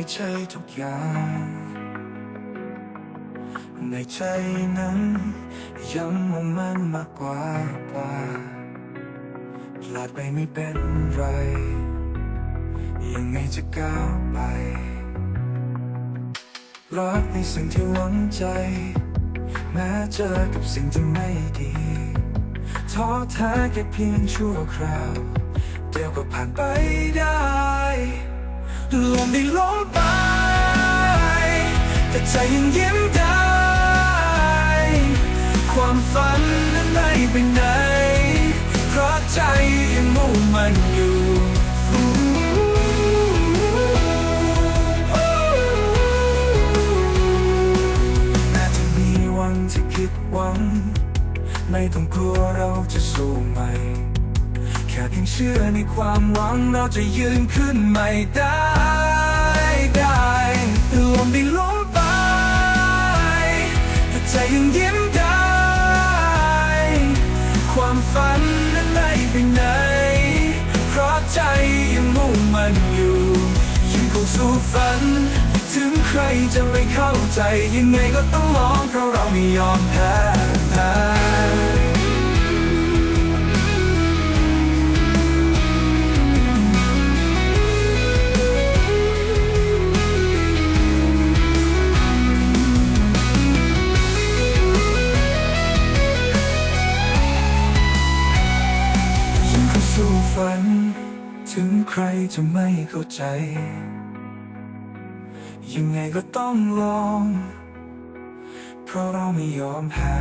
ไม่ใช่ทุกอย่าง ในใจนั้นยังมุ่งมั่นมากกว่ากว่าพลาดไปไม่เป็นไร ยังไงจะก้าวไป รักในสิ่งที่หวังใจ แม้เจอกับสิ่งที่ไม่ดีท้อแท้แค่เพียงชั่วคราว เดี๋ยวก็ผ่านไป ลมได้ล้มไป แต่ใจยังยิ้มได้ ความฝันนั้นไม่ไปไหน เพราะใจยังมุ่งมันอยู่ แม้จะมีวันที่คิดหวัง ไม่ต้องกลัวเราจะสู้ใหม่แค่เพียงเชื่อในความหวังเราจะยืนขึ้นใหม่ได้ ใจยังยิ้มได้ ความฝันนั้นไม่ไปไหน เพราะใจยังมุ่งมันอยู่ยังคงสู้ฝัน ถึงใครจะไม่เข้าใจยังไงก็ต้องลองเพราะเราไม่ยอมแพ้ ฝัน ถึงใครจะไม่เข้าใจ ยังไงก็ต้องลอง เพราะเราไม่ยอมแพ้